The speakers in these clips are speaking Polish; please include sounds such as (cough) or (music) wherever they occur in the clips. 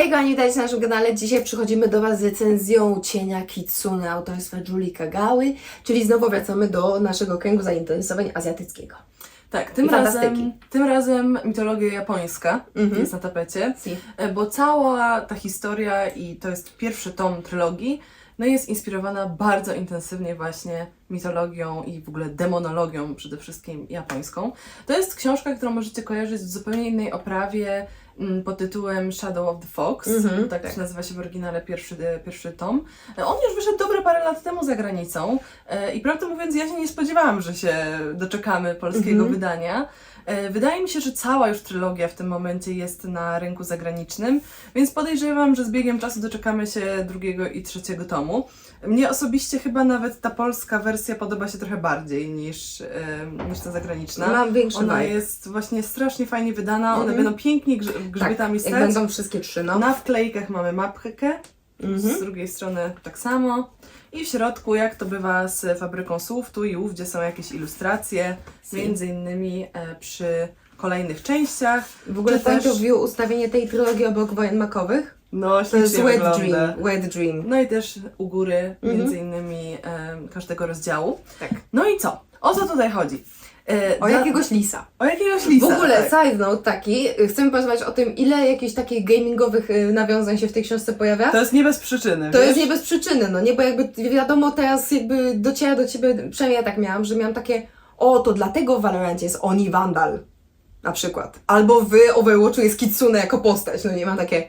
Hej kochani, witajcie na naszym kanale. Dzisiaj przychodzimy do Was z recenzją Cienia Kitsune autorstwa Julie Kagały, czyli znowu wracamy do naszego kręgu zainteresowań azjatyckiego. Tak, tym I fantastyki. razem, tym razem mitologia japońska Mhm. jest na tapecie, Si. e, bo cała ta historia i to jest pierwszy tom trylogii, no jest inspirowana bardzo intensywnie właśnie mitologią i w ogóle demonologią przede wszystkim japońską. To jest książka, którą możecie kojarzyć w zupełnie innej oprawie pod tytułem Shadow of the Fox, Mhm, tak, tak. nazywa się w oryginale pierwszy, e, pierwszy tom. E, On już wyszedł dobre parę lat temu za granicą e, i prawdę mówiąc ja się nie spodziewałam, że się doczekamy polskiego Mhm. wydania. E, Wydaje mi się, że cała już trylogia w tym momencie jest na rynku zagranicznym, więc podejrzewam, że z biegiem czasu doczekamy się drugiego i trzeciego tomu. Mnie osobiście chyba nawet ta polska wersja podoba się trochę bardziej niż, e, niż ta zagraniczna. Mam większy Ona vibe. jest właśnie strasznie fajnie wydana, one Mhm. będą pięknie grz- grzbietami tak, stać. będą wszystkie trzy, no. Na wklejkach mamy mapkę, Mhm. z drugiej strony tak samo. I w środku, jak to bywa z fabryką słów, tu i ów, gdzie są jakieś ilustracje, między innymi e, przy kolejnych częściach. W ogóle Czy point też- of view ustawienie tej trylogii obok wojen makowych No, to jest Wet wygląda. Dream. Wet Dream. No i też u góry, Mhm. między innymi e, każdego rozdziału. Tak. No i co? O co tutaj chodzi? E, O dla- jakiegoś lisa. o jakiegoś lisa. w ogóle, tak. side note taki, y, chcemy porozmawiać o tym, ile jakichś takich gamingowych y, nawiązań się w tej książce pojawia. To jest nie bez przyczyny. To wiesz? jest nie bez przyczyny, no nie, bo jakby wiadomo teraz jakby dociera do ciebie, przynajmniej ja tak miałam, że miałam takie, o to dlatego w Valorancie jest Oni Vandal, na przykład. Albo w Overwatchu jest Kitsune jako postać, no nie mam takie,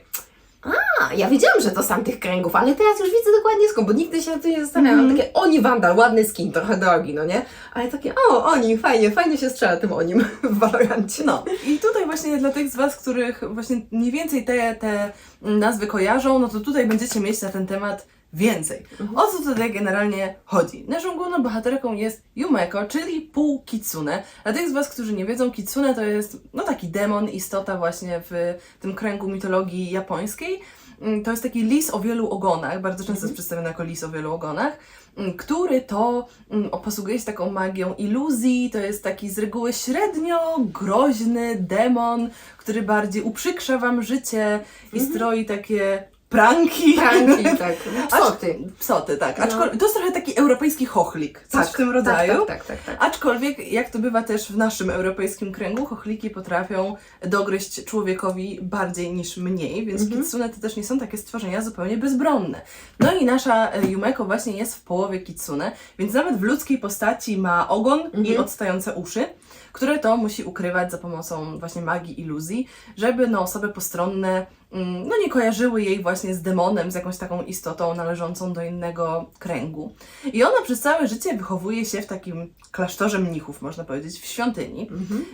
a ja wiedziałam, że to z tamtych kręgów, ale teraz już widzę dokładnie skąd, bo nigdy się na tym nie zastanawiałam. Mam takie Oni Vandal, ładny skin, trochę drogi, no nie? Ale takie, o Oni, fajnie, fajnie się strzela tym Onim (laughs) w Valorancie. No i tutaj właśnie dla tych z Was, których właśnie mniej więcej te, te nazwy kojarzą, no to tutaj będziecie mieć na ten temat więcej. Mhm. O co tutaj generalnie chodzi? Naszą główną bohaterką jest Yumeko, czyli pół kitsune. Dla tych z Was, którzy nie wiedzą, kitsune to jest no taki demon, istota właśnie w tym kręgu mitologii japońskiej. Mm, To jest taki lis o wielu ogonach, bardzo często jest przedstawiony jako lis o wielu ogonach, mm, który to mm, posługuje się taką magią iluzji, to jest taki z reguły średnio groźny demon, który bardziej uprzykrza Wam życie i Mhm. stroi takie pranki. Pranki, (laughs) tak. Psoty. Psoty, tak. No. Aczkolwiek, To jest trochę taki europejski chochlik, coś w tym rodzaju. Tak, tak, tak, tak. Aczkolwiek, jak to bywa też w naszym europejskim kręgu, chochliki potrafią dogryźć człowiekowi bardziej niż mniej, więc Mhm. kitsune to też nie są takie stworzenia zupełnie bezbronne. No i nasza e, Yumeko właśnie jest w połowie kitsune, więc nawet w ludzkiej postaci ma ogon i Mhm. odstające uszy, które to musi ukrywać za pomocą właśnie magii iluzji, żeby no, osoby postronne no, nie kojarzyły jej właśnie z demonem, z jakąś taką istotą należącą do innego kręgu. I ona przez całe życie wychowuje się w takim klasztorze mnichów, można powiedzieć, w świątyni. Mhm.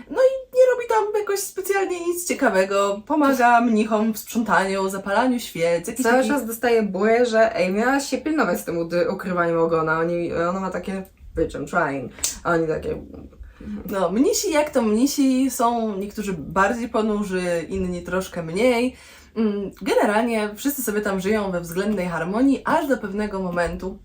Nie robi tam jakoś specjalnie nic ciekawego. Pomaga mnichom w sprzątaniu, zapalaniu świec. Jakiś Cały taki... czas dostaje buję, że ej, miałaś się pilnować z tym ukrywaniem ogona. Oni, ona ma takie, bitch, I'm trying. A oni takie, No, mnisi jak to mnisi są niektórzy bardziej ponurzy, inni troszkę mniej. Mm, Generalnie wszyscy sobie tam żyją we względnej harmonii, aż do pewnego momentu,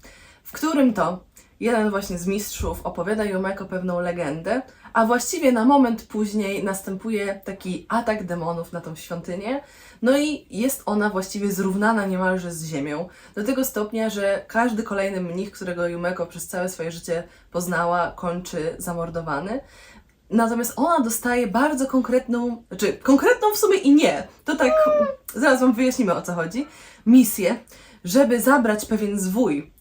w którym to jeden właśnie z mistrzów opowiada Yumeko pewną legendę, a właściwie na moment później następuje taki atak demonów na tą świątynię, no i jest ona właściwie zrównana niemalże z ziemią, do tego stopnia, że każdy kolejny mnich, którego Yumeko przez całe swoje życie poznała, kończy zamordowany. Natomiast ona dostaje bardzo konkretną, znaczy konkretną w sumie i nie, to tak, zaraz Wam wyjaśnimy o co chodzi, misję, żeby zabrać pewien zwój,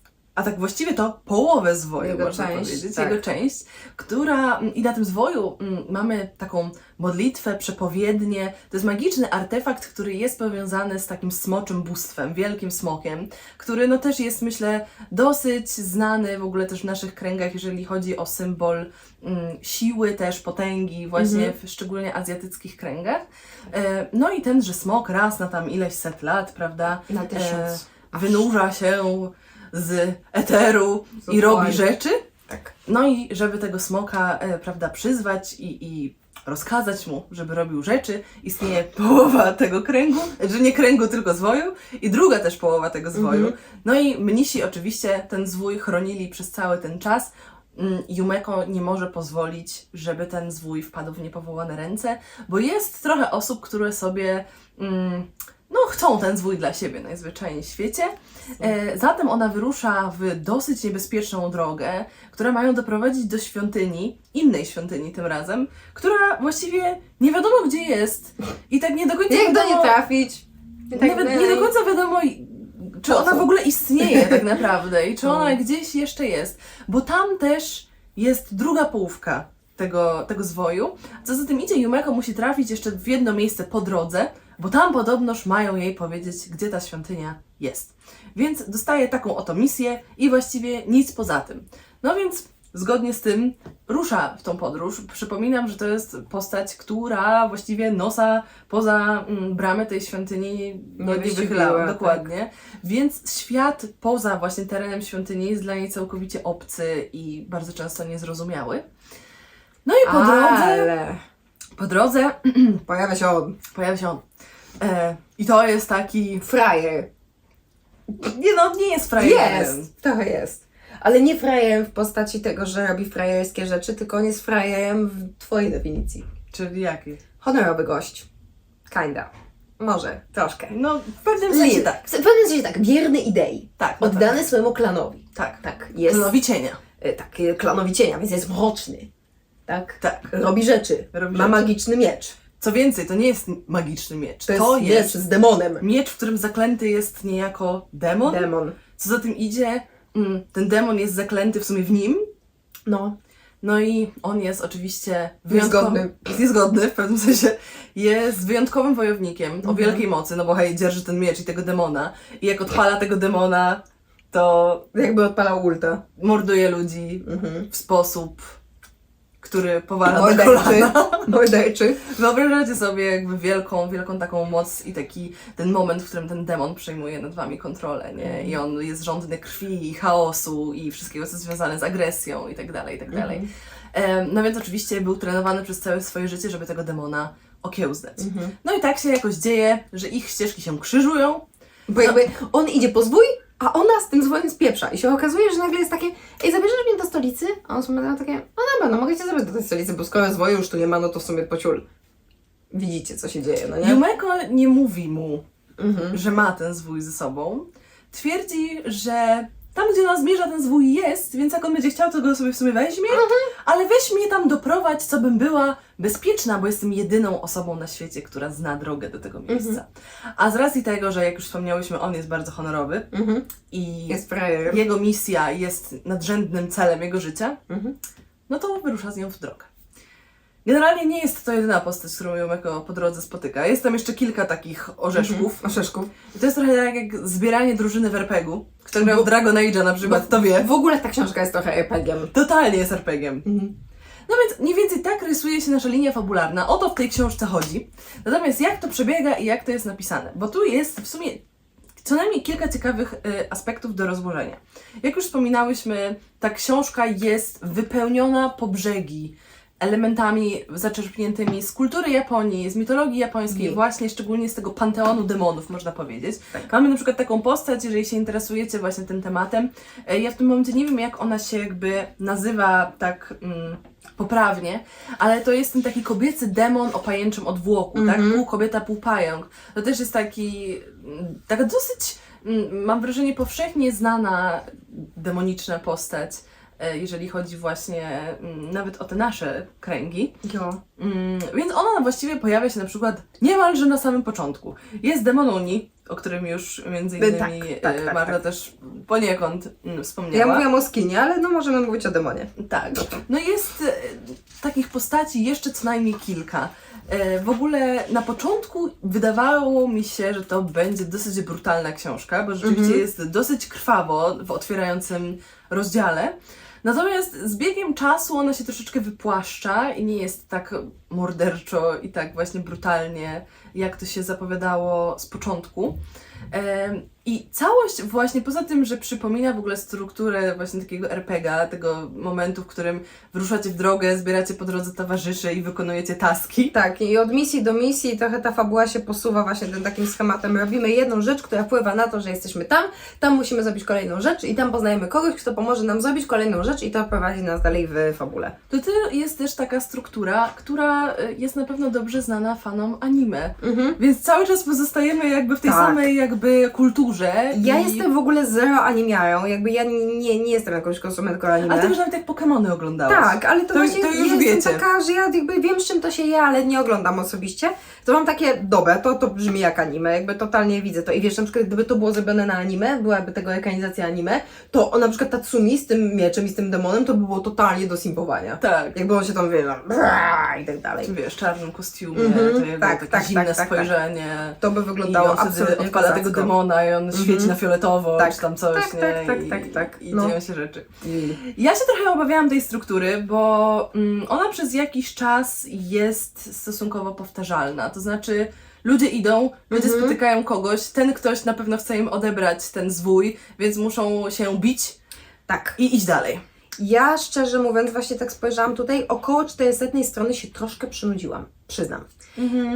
a tak właściwie to połowę zwoju, Jego można część, powiedzieć, tak. jego część, która, i na tym zwoju mm, mamy taką modlitwę, przepowiednię, to jest magiczny artefakt, który jest powiązany z takim smoczym bóstwem, wielkim smokiem, który no też jest myślę dosyć znany w ogóle też w naszych kręgach, jeżeli chodzi o symbol mm, siły też, potęgi właśnie Mhm. w szczególnie azjatyckich kręgach. E, no i tenże smok raz na tam ileś set lat, prawda, na tysiąc. Aż. wynurza się z eteru i Dokładnie. robi rzeczy. Tak. No i żeby tego smoka, e, prawda, przyzwać i, i rozkazać mu, żeby robił rzeczy, istnieje połowa tego kręgu, że nie kręgu, tylko zwoju i druga też połowa tego zwoju. Mhm. No i mnisi oczywiście ten zwój chronili przez cały ten czas. Mm, Yumeko nie może pozwolić, żeby ten zwój wpadł w niepowołane ręce, bo jest trochę osób, które sobie mm, no, chcą ten zwój dla siebie najzwyczajniej w świecie. E, zatem ona wyrusza w dosyć niebezpieczną drogę, która mają doprowadzić do świątyni, innej świątyni tym razem, która właściwie nie wiadomo gdzie jest i tak nie do końca Jak do wiadomo, niej trafić? I tak nawet nie do końca wiadomo, czy ona w ogóle istnieje (laughs) tak naprawdę i czy No. ona gdzieś jeszcze jest. Bo tam też jest druga połówka tego, tego zwoju. Co za tym idzie, Yumeko musi trafić jeszcze w jedno miejsce po drodze, bo tam podobnoż mają jej powiedzieć, gdzie ta świątynia jest. Więc dostaje taką oto misję i właściwie nic poza tym. No więc zgodnie z tym rusza w tą podróż. Przypominam, że to jest postać, która właściwie nosa poza mm, bramę tej świątyni no, Nie nie wychylała. tak. Dokładnie. Więc świat poza właśnie terenem świątyni jest dla niej całkowicie obcy i bardzo często niezrozumiały. No i po drodze, Ale po drodze (clears throat) pojawia się on. pojawia się on. E, I to jest taki. Frajer. Nie no, nie jest frajerem. Jest, trochę jest. Ale nie frajerem w postaci tego, że robi frajerskie rzeczy, tylko on jest frajerem w twojej definicji. Czyli jaki? Honorowy gość. Kinda. Może, troszkę. No, w pewnym sensie Li- tak. W pewnym sensie tak, wierny idei. Tak, no Oddany swojemu klanowi. tak. Tak, tak. jest Klonowi cienia. y, tak, y, klanowi cienia, więc jest mroczny. Tak? Tak. Robi rzeczy. Robi Ma rzeczy. magiczny miecz. Co więcej, to nie jest magiczny miecz. To jest, miecz z demonem. miecz, w którym zaklęty jest niejako demon. Demon. Co za tym idzie, mm, ten demon jest zaklęty w sumie w nim. No. No i on jest oczywiście Niezgodny. Jest niezgodny w pewnym sensie. Jest wyjątkowym wojownikiem o Mhm. wielkiej mocy, no bo hej, dzierży ten miecz i tego demona. I jak odpala tego demona, to Jakby odpalał ulta. morduje ludzi Mhm. w sposób, który powala Morderczy. Morderczy. (laughs) Wyobrażacie sobie jakby wielką, wielką taką moc i taki ten moment, w którym ten demon przejmuje nad wami kontrolę, nie? I on jest żądny krwi i chaosu i wszystkiego, co jest związane z agresją i tak dalej, i tak dalej. Em, No więc oczywiście był trenowany przez całe swoje życie, żeby tego demona okiełznać. Mhm. No i tak się jakoś dzieje, że ich ścieżki się krzyżują. Bo jakby on idzie po zwój, a ona z tym zwojem spieprza. I się okazuje, że nagle jest takie, ej, zabierzesz mnie do stolicy? A on sobie takie, no dobra, no mogę cię zabrać do tej stolicy, bo skoro zwoju już tu nie ma, no to w sumie pociul. Widzicie, co się dzieje, no nie? Yumeko nie mówi mu, Mhm. że ma ten zwój ze sobą. Twierdzi, że tam, gdzie nas zmierza, ten zwój jest, więc jak on będzie chciał, to go sobie w sumie weźmie, ale weź mnie tam doprowadź, co bym była bezpieczna, bo jestem jedyną osobą na świecie, która zna drogę do tego miejsca. A z racji tego, że jak już wspomniałyśmy, on jest bardzo honorowy Mhm. i Jest frajerem. jego misja jest nadrzędnym celem jego życia, Mhm. no to wyrusza z nią w drogę. Generalnie nie jest to jedyna postać, z którą Yumeko po drodze spotyka. Jest tam jeszcze kilka takich orzeszków. Mhm. Orzeszków. I to jest trochę tak jak zbieranie drużyny w RPG-u. Kto w Dragon Age'a na przykład, to wie. W ogóle ta książka jest trochę RPG-iem. Totalnie jest RPG-iem. Mhm. No więc mniej więcej tak rysuje się nasza linia fabularna. O to w tej książce chodzi. Natomiast jak to przebiega i jak to jest napisane? Bo tu jest w sumie co najmniej kilka ciekawych y, aspektów do rozłożenia. Jak już wspominałyśmy, ta książka jest wypełniona po brzegi elementami zaczerpniętymi z kultury Japonii, z mitologii japońskiej, Nie. właśnie szczególnie z tego panteonu demonów, można powiedzieć. Mamy na przykład taką postać, jeżeli się interesujecie właśnie tym tematem. E, Ja w tym momencie nie wiem, jak ona się jakby nazywa tak mm, poprawnie, ale to jest ten taki kobiecy demon o pajęczym odwłoku, Mhm. tak? Pół kobieta, pół pająk. To też jest taki, mm, taka dosyć, mm, mam wrażenie, powszechnie znana demoniczna postać, jeżeli chodzi właśnie mm, nawet o te nasze kręgi. Jo. Mm, więc ona właściwie pojawia się na przykład niemalże na samym początku. Jest Demonuni, o którym już między Tak, innymi tak, e, tak, Marta tak. też poniekąd mm, Ja wspomniała. mówiłam o skinie, ale no możemy mówić o demonie. Tak. No jest e, takich postaci jeszcze co najmniej kilka. E, w ogóle na początku wydawało mi się, że to będzie dosyć brutalna książka, bo rzeczywiście Mhm. jest dosyć krwawo w otwierającym rozdziale. Natomiast z biegiem czasu ona się troszeczkę wypłaszcza i nie jest tak morderczo i tak właśnie brutalnie, jak to się zapowiadało z początku. I całość właśnie, poza tym, że przypomina w ogóle strukturę właśnie takiego RPGa, tego momentu, w którym wyruszacie w drogę, zbieracie po drodze towarzyszy i wykonujecie taski. Tak, i od misji do misji trochę ta fabuła się posuwa właśnie tym takim schematem. Robimy jedną rzecz, która wpływa na to, że jesteśmy tam, tam musimy zrobić kolejną rzecz i tam poznajemy kogoś, kto pomoże nam zrobić kolejną rzecz i to prowadzi nas dalej w fabule. To jest też taka struktura, która która y, jest na pewno dobrze znana fanom anime. Mhm. Więc cały czas pozostajemy jakby w tej Tak. samej jakby kulturze. Ja i... jestem w ogóle zero animiarą, jakby ja nie, nie jestem jakąś konsumentką anime. A ty już nawet jak Pokemony oglądałaś. Tak, ale to, To- właśnie to już ja wiecie. jestem taka, że ja jakby wiem z czym to się je, ale nie oglądam osobiście. To mam takie, dobre, to, to brzmi jak anime, jakby totalnie widzę to. I wiesz, na przykład gdyby to było zrobione na anime, byłaby tego ekranizacja anime, to o, na przykład Tatsumi z tym mieczem i z tym demonem, to by było totalnie do simpowania. Tak. Jakby on się tam, wie, tam, bra, i tak dalej. Wiesz, w czarnym kostiumie, Mhm, to jego tak, takie tak, zimne tak, tak, tak. spojrzenie. To by I wyglądało on wtedy absolutnie odpala tego demona i on świeci Mhm. na fioletowo, Tak, czy tam coś, tak, nie? tak, tak, I, tak, tak. I No. dzieją się rzeczy. Ja się trochę obawiałam tej struktury, bo mm, ona przez jakiś czas jest stosunkowo powtarzalna. To znaczy, ludzie idą, ludzie Mhm. spotykają kogoś, ten ktoś na pewno chce im odebrać ten zwój, więc muszą się bić Tak. i iść dalej. Ja szczerze mówiąc, właśnie tak spojrzałam tutaj, około 400 strony się troszkę przynudziłam, przyznam.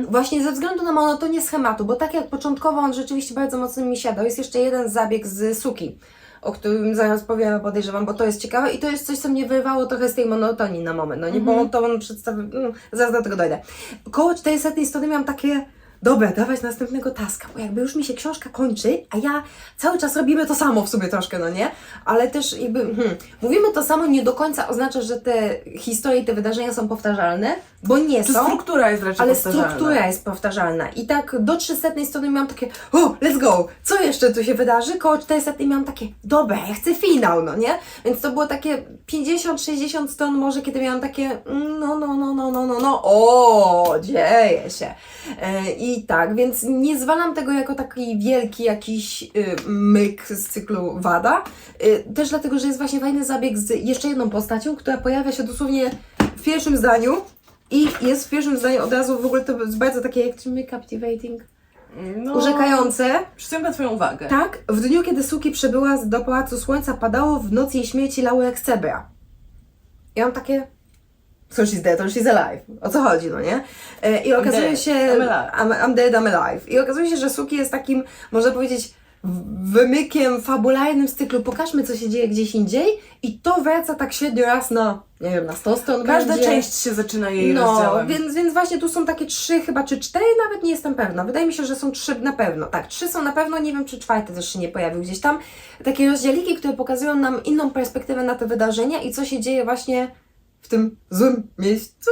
Właśnie ze względu na monotonię schematu, bo tak jak początkowo on rzeczywiście bardzo mocno mi siadał, jest jeszcze jeden zabieg z Suki, o którym zaraz powiem, podejrzewam, bo to jest ciekawe i to jest coś, co mnie wyrwało trochę z tej monotonii na moment, no nie, bo to on przedstawi... Mm, zaraz do tego dojdę. Około 400 strony miałam takie... Dobra, dawać następnego taska, bo jakby już mi się książka kończy, a ja cały czas robimy to samo w sobie troszkę, no nie? Ale też jakby, hmm, mówimy to samo nie do końca oznacza, że te historie, te wydarzenia są powtarzalne, bo nie Czy są. struktura jest raczej Ale powtarzalna? struktura jest powtarzalna. I tak do 300 strony miałam takie, o, let's go, co jeszcze tu się wydarzy? Koło 400 miałam takie, dobra, ja chcę finał, no nie? Więc to było takie 50-60 stron może, kiedy miałam takie, mm, no, no, no, no, no, no, no, o, dzieje się. E, I tak, więc nie zwalam tego jako taki wielki jakiś y, myk z cyklu Wada. Y, też dlatego, że jest właśnie fajny zabieg z jeszcze jedną postacią, która pojawia się dosłownie w pierwszym zdaniu i jest w pierwszym zdaniu od razu w ogóle to jest bardzo takie, jak to mówi, captivating, No, urzekające. Przyciąga Twoją uwagę. Tak, w dniu, kiedy Suki przybyła do Pałacu Słońca, padało w noc jej śmierci lały Excebra. I mam takie... So she's dead or she's alive. O co chodzi, no nie? E, I okazuje dead, się... I'm alive. I'm, I'm dead, I'm alive. I okazuje się, że Suki jest takim, można powiedzieć, wymykiem fabularnym z cyklu pokażmy, co się dzieje gdzieś indziej i to wraca tak średnio raz na, nie wiem, na 100 stron Każda będzie. część się zaczyna jej No, rozdziałem. więc, więc właśnie tu są takie trzy, chyba czy cztery, nawet nie jestem pewna. Wydaje mi się, że są trzy na pewno. Tak, trzy są na pewno, nie wiem czy czwarty też się nie pojawił gdzieś tam. Takie rozdzieliki, które pokazują nam inną perspektywę na te wydarzenia i co się dzieje właśnie w tym złym miejscu.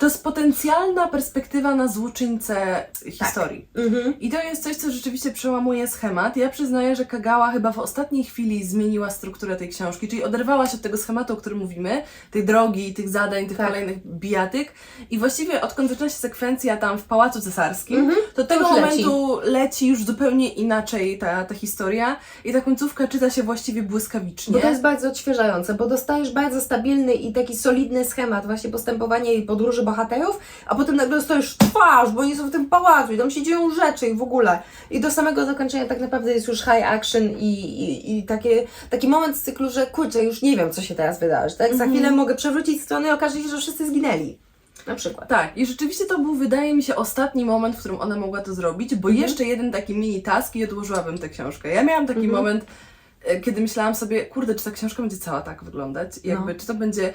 To jest potencjalna perspektywa na złoczyńcę historii. Mhm. I to jest coś, co rzeczywiście przełamuje schemat. Ja przyznaję, że Kagawa chyba w ostatniej chwili zmieniła strukturę tej książki, czyli oderwała się od tego schematu, o którym mówimy, tej drogi, tych zadań, tych Tak. kolejnych bijatyk. I właściwie odkąd zaczyna się sekwencja tam w Pałacu Cesarskim, Mhm. to tego już leci. momentu leci. już zupełnie inaczej ta, ta historia i ta końcówka czyta się właściwie błyskawicznie. Bo to jest bardzo odświeżające, bo dostajesz bardzo stabilny i taki solidny schemat właśnie postępowania i podróży bohaterów, a potem nagle dostajesz twarz, bo oni są w tym pałacu i tam się dzieją rzeczy i w ogóle. I do samego zakończenia tak naprawdę jest już high action i, i, i takie, taki moment z cyklu, że kurczę, już nie wiem, co się teraz wydarzy, tak? Za chwilę mogę przewrócić stronę i okaże się, że wszyscy zginęli. Na przykład. Tak, i rzeczywiście to był, wydaje mi się, ostatni moment, w którym ona mogła to zrobić, bo Mhm. jeszcze jeden taki mini task i odłożyłabym tę książkę. Ja miałam taki Mhm. moment, e, kiedy myślałam sobie, kurde, czy ta książka będzie cała tak wyglądać? Jakby, No. czy to będzie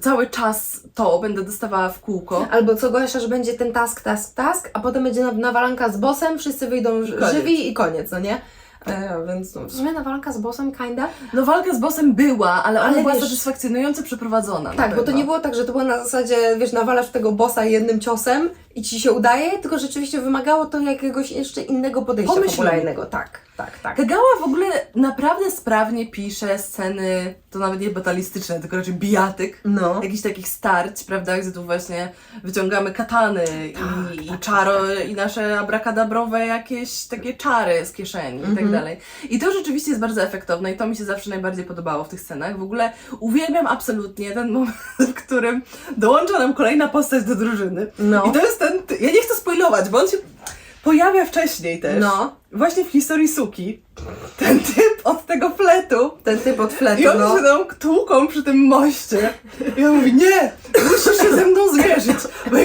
cały czas to będę dostawała w kółko? Albo co gorsza, że będzie ten task, task, task, a potem będzie na- nawalanka z bossem, wszyscy wyjdą koniec. żywi i koniec, no nie? E, więc no, w sumie nawalanka z bossem kinda. No walka z bossem była, ale ona Ale była wiesz- satysfakcjonująco przeprowadzona. na Tak, bo to pewno. nie było tak, że to było na zasadzie, wiesz, nawalasz w tego bossa jednym ciosem i ci się udaje, tylko rzeczywiście wymagało to jakiegoś jeszcze innego podejścia popularnego. Tak, tak, tak. Kagawa w ogóle naprawdę sprawnie pisze sceny, to nawet nie batalistyczne, tylko raczej bijatyk. No. jakichś takich starć, prawda, gdzie tu właśnie wyciągamy katany i, tak, i czaro, i nasze abrakadabrowe jakieś takie czary z kieszeni i tak Mhm. dalej. I to rzeczywiście jest bardzo efektowne i to mi się zawsze najbardziej podobało w tych scenach. W ogóle uwielbiam absolutnie ten moment, (laughs) w którym dołącza nam kolejna postać do drużyny. No. I to jest ten, ty- ja nie chcę spoilować, bo on się pojawia wcześniej też. No. Właśnie w historii Suki. Ten typ od tego fletu Ten typ od fletu, i oni no. się tam tłuką przy tym moście. I on mówi, nie, musisz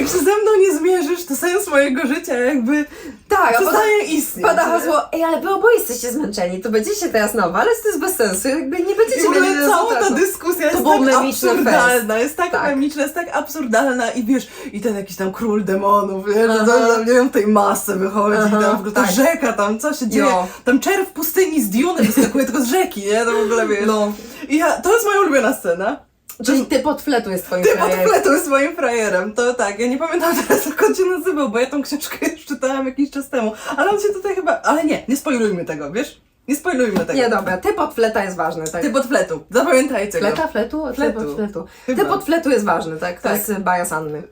jak się ze mną nie zmierzysz, to sens mojego życia jakby Tak, przestaje istnieć. pada nie? hasło, ej, ale wy oboje jesteście zmęczeni, to będziecie teraz nowe, ale to jest bez sensu, jakby nie będziecie mieli cała ta dyskusja jest było tak absurdalna, jest tak, Tak. memiczna, jest tak absurdalna i wiesz, i ten jakiś tam król demonów, wiesz, tam, nie wiem, tej masce wychodzi, Aha, tam w ogóle ta tak. rzeka, tam co się dzieje, No. tam czerw pustyni z Dune wyskakuje tylko z rzeki, nie, to w ogóle wiesz. No, I ja, to jest moja ulubiona scena. Czyli ty pod fletu jest twoim Ty pod frajerem. fletą jest moim frajerem, to tak, ja nie pamiętam teraz jak on się nazywał, bo ja tą książkę już czytałam jakiś czas temu, ale on się tutaj chyba, ale nie, nie spoilujmy tego, wiesz? Nie spoilujmy tego. Nie, dobra, ty pod fleta jest ważny, tak? Ty pod fletu, zapamiętajcie go. Fleta, fletu? Ty Fletu. pod fletu. Chyba. Ty pod fletu jest ważny, tak? To Tak. jest bias Anny.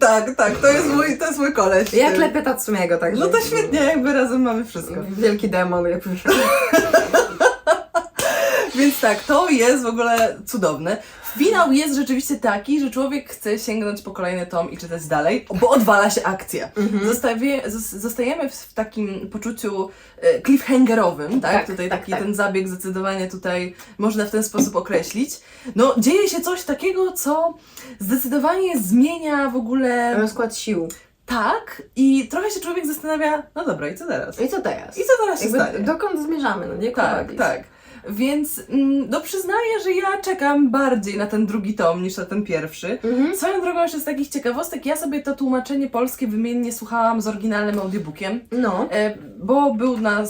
Tak, tak, to jest mój, to jest mój koleś. Ja Ty. klepię Tatsumiego, także... No to świetnie, jakby razem mamy wszystko. Wielki demon, jakby... (laughs) Więc tak, to jest w ogóle cudowne. Finał jest rzeczywiście taki, że człowiek chce sięgnąć po kolejny tom i czytać dalej, bo odwala się akcja. Mhm. Zostawie, zos- zostajemy w, w takim poczuciu e, cliffhangerowym, tak? Tak, tutaj tak, taki tak. ten zabieg zdecydowanie tutaj można w ten sposób określić. No, dzieje się coś takiego, co zdecydowanie zmienia w ogóle Rozkład sił. tak i trochę się człowiek zastanawia, no dobra, i co teraz? I co teraz? I co teraz się Jakby stanie? dokąd zmierzamy, no nie? Tak, tak. Więc mm, no przyznaję, że ja czekam bardziej na ten drugi tom niż na ten pierwszy. Mhm. Swoją drogą jeszcze z takich ciekawostek, ja sobie to tłumaczenie polskie wymiennie słuchałam z oryginalnym audiobookiem, No. e, bo był na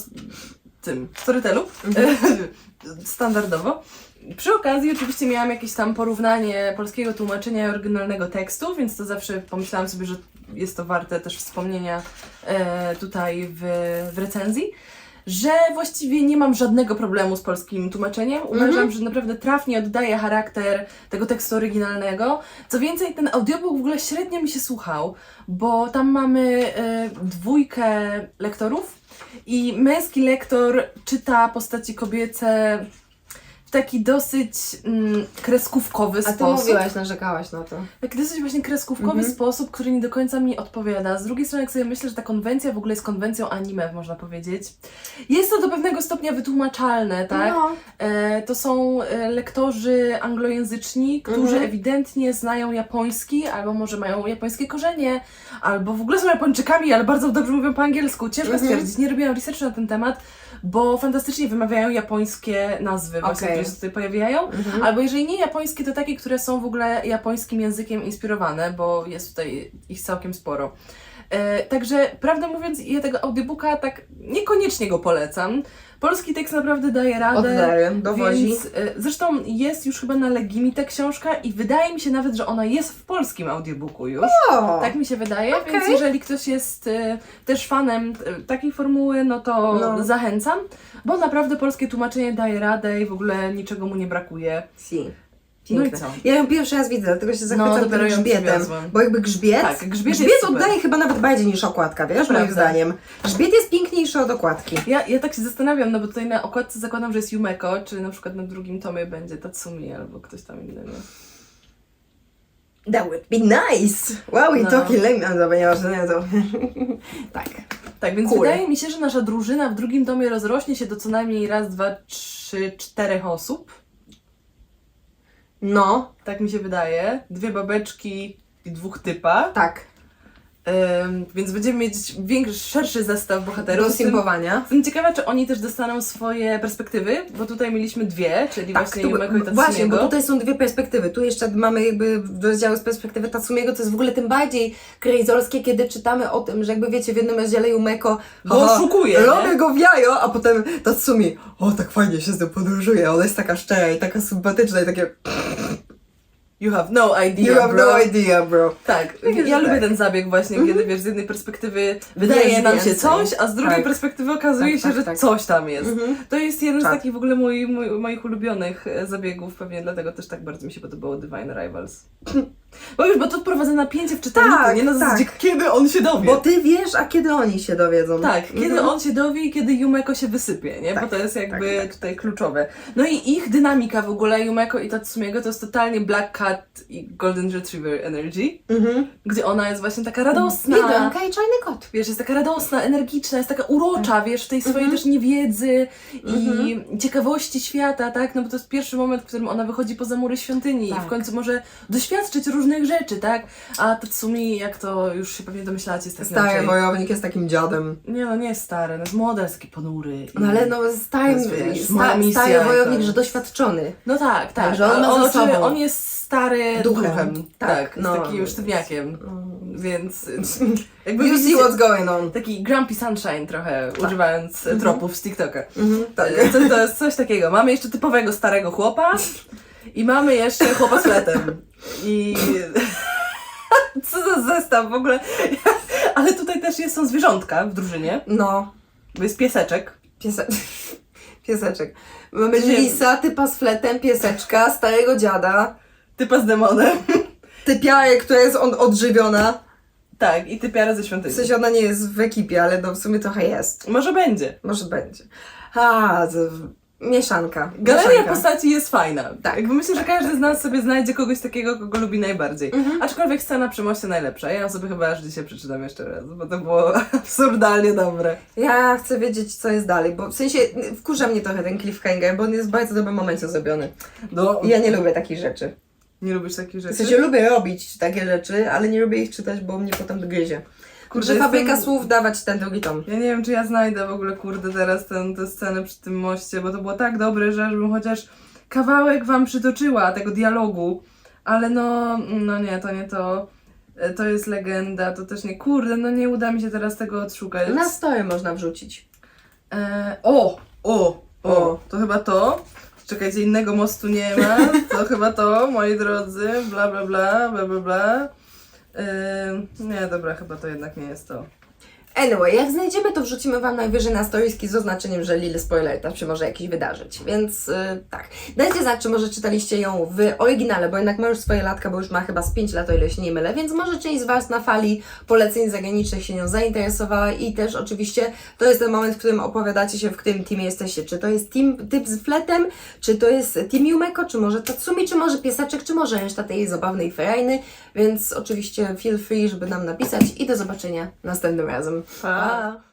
tym Storytelu, Mhm. e, (laughs) standardowo. Przy okazji oczywiście miałam jakieś tam porównanie polskiego tłumaczenia i oryginalnego tekstu, więc to zawsze pomyślałam sobie, że jest to warte też wspomnienia e, tutaj w, w recenzji. Że właściwie nie mam żadnego problemu z polskim tłumaczeniem. Uważam, Mhm. że naprawdę trafnie oddaje charakter tego tekstu oryginalnego. Co więcej, ten audiobook w ogóle średnio mi się słuchał, bo tam mamy e, dwójkę lektorów i męski lektor czyta postaci kobiece taki dosyć mm, kreskówkowy A ty sposób. mówiłaś, narzekałaś na to. Taki dosyć właśnie kreskówkowy Mhm. sposób, który nie do końca mi odpowiada. Z drugiej strony, jak sobie myślę, że ta konwencja w ogóle jest konwencją anime, można powiedzieć. Jest to do pewnego stopnia wytłumaczalne, tak? No. E, to są e, lektorzy anglojęzyczni, którzy Mhm. ewidentnie znają japoński, albo może mają japońskie korzenie, albo w ogóle są Japończykami, ale bardzo dobrze mówią po angielsku. Ciężko Mhm. stwierdzić. Nie robiłam researchu na ten temat, bo fantastycznie wymawiają japońskie nazwy, właśnie, które się tutaj pojawiają. Mhm. Albo jeżeli nie japońskie, to takie, które są w ogóle japońskim językiem inspirowane, bo jest tutaj ich całkiem sporo. E, także, prawdę mówiąc, ja tego audiobooka tak niekoniecznie go polecam. Polski tekst naprawdę daje radę. Oddaję. Więc, e, zresztą jest już chyba na Legimi ta książka i wydaje mi się nawet, że ona jest w polskim audiobooku już. O! Tak mi się wydaje, Okej. więc jeżeli ktoś jest e, też fanem e, takiej formuły, no to No. zachęcam, bo naprawdę polskie tłumaczenie daje radę i w ogóle niczego mu nie brakuje. Si. No i co? Ja ją pierwszy raz widzę, dlatego się zachwycam No, tym grzbietem. Bo jakby grzbiet, Tak, grzbiet super. oddaje chyba nawet bardziej niż okładka, wiesz, To moim prawda. zdaniem. Grzbiet jest piękniejszy od okładki. Ja, ja tak się zastanawiam, no bo tutaj na okładce zakładam, że jest Yumeko, czy na przykład na drugim tomie będzie Tatsumi albo ktoś tam inny. Nie? That would be nice! Wow, i No. to killing... No dobra, nieważne, nie, to... (laughs) tak. Tak, więc Cool. wydaje mi się, że nasza drużyna w drugim tomie rozrośnie się do co najmniej raz, dwa, trzy, czterech osób. No, Tak mi się wydaje. Dwie babeczki i dwóch typa. tak. Ym, więc będziemy mieć większy, szerszy zestaw bohaterów. Do simpowania. Jestem ciekawa, czy oni też dostaną swoje perspektywy, bo tutaj mieliśmy dwie, czyli właśnie tu- Yumeko i Tatsumiego. Tak, właśnie, bo tutaj są dwie perspektywy. Tu jeszcze mamy jakby rozdziały z perspektywy Tatsumiego, co jest w ogóle tym bardziej krejzorskie, kiedy czytamy o tym, że jakby wiecie, w jednym rozdziale Yumeko Go oszukuje? Robię go w jajo, a potem Tatsumi o, tak fajnie się z nią podróżuje, ona jest taka szczera i taka sympatyczna i takie You have no idea, you have bro. no idea, bro. Tak, Tak ja że lubię tak. ten zabieg właśnie, kiedy wiesz, z jednej perspektywy wydaje nam się więcej. coś, a z drugiej Tak. perspektywy okazuje Tak, się, tak, że tak. coś tam jest. Mhm. To jest jeden z Tak. takich w ogóle mój, mój, moich ulubionych e, zabiegów, pewnie dlatego też tak bardzo mi się podobało Divine Rivals. (clears throat) Bo już, bo to wprowadza napięcie w czytelniku, Tak, nie na zasadzie, tak. kiedy on się dowie. Bo ty wiesz, a kiedy oni się dowiedzą. Tak, kiedy Mhm. on się dowie i kiedy Yumeko się wysypie, nie? Tak, Bo to jest jakby tak, tak. tutaj kluczowe. No i ich dynamika w ogóle, Yumeko i Tatsumiego, to jest totalnie Black Cat i Golden Retriever Energy, Mhm. gdzie ona jest właśnie taka radosna. Biedronka i czarny kot. Wiesz, jest taka radosna, energiczna, jest taka urocza, wiesz, w tej swojej też niewiedzy i ciekawości świata, tak? No bo to jest pierwszy moment, w którym ona wychodzi poza mury świątyni i Tak. w końcu może doświadczyć różnych rzeczy, tak? A Tatsumi, jak to już się pewnie domyślacie, jest taki Stary wojownik jest takim dziadem. Nie no, nie jest stary, no jest młody, jest taki ponury. i- No ale no stary, jest, wiesz, moja sta, misja stary wojownik, że doświadczony. No tak, tak. Tak, że on ma za on, sobą. on jest stary duchem. Duchem. Tak, Tak, no. takim sztywniakiem. Więc (laughs) jakby You see what's going on. taki grumpy sunshine trochę, używając e, tropów z TikToka. Mhm, tak. E, To, to jest coś takiego. Mamy jeszcze typowego starego chłopa i mamy jeszcze chłopa z fletem. I (laughs) co za zestaw w ogóle. (laughs) Ale tutaj też jest, są zwierzątka w drużynie, No, bo jest pieseczek. piese... pieseczek. Mamy lisa, typa z fletem, pieseczka, starego dziada, Typa z demonem. (laughs) typiarę, która jest on odżywiona. Tak, i typiara ze W świątyni. sensie ona nie jest w ekipie, ale no w sumie trochę jest. Może będzie. Może będzie. A, z... mieszanka. Galeria mieszanka. postaci jest fajna. Tak. Jakby myślę, że każdy z nas sobie znajdzie kogoś takiego, kogo lubi najbardziej. Mhm. Aczkolwiek scena przy moście najlepsza. Ja sobie chyba aż dzisiaj przeczytam jeszcze raz, bo to było (laughs) absurdalnie dobre. Ja chcę wiedzieć, co jest dalej, bo w sensie wkurza mnie trochę ten cliffhanger, bo on jest w bardzo dobrym momencie zrobiony. No, I ja nie lubię takich rzeczy. Nie lubisz takich W rzeczy? sensie lubię robić takie rzeczy, ale nie lubię ich czytać, bo mnie potem gryzie. Kurde, fabryka jestem- słów dawać ten drugi tom. Ja nie wiem, czy ja znajdę w ogóle, kurde, teraz tę tę scenę przy tym moście, bo to było tak dobre, że aż bym chociaż kawałek wam przytoczyła tego dialogu, ale no, no nie, to nie to. E, To jest legenda, to też nie. Kurde, no nie uda mi się teraz tego odszukać. Na story można wrzucić. E, o, o, o, O. to chyba to. Czekajcie, innego mostu nie ma. To (laughs) chyba to, moi drodzy. Bla, bla, bla, bla, bla, bla. E, nie, dobra, chyba to jednak nie jest to. Anyway, jak znajdziemy, to wrzucimy Wam najwyżej na storieski z oznaczeniem, że Lil spoiler tam się może jakiś wydarzyć. Więc yy, tak. Dajcie znać, czy może czytaliście ją w oryginale, bo jednak ma już swoje latka, bo już ma chyba z 5 lat, o ile się nie mylę, więc może część z Was na fali poleceń zagranicznych się nią zainteresowała i też oczywiście to jest ten moment, w którym opowiadacie się, w którym teamie jesteście. Czy to jest team typ z fletem, czy to jest team Yumeko, czy może Tatsumi, czy może pieseczek, czy może reszta tej zabawnej ferajny, więc oczywiście feel free, żeby nam napisać i do zobaczenia następnym razem. 아.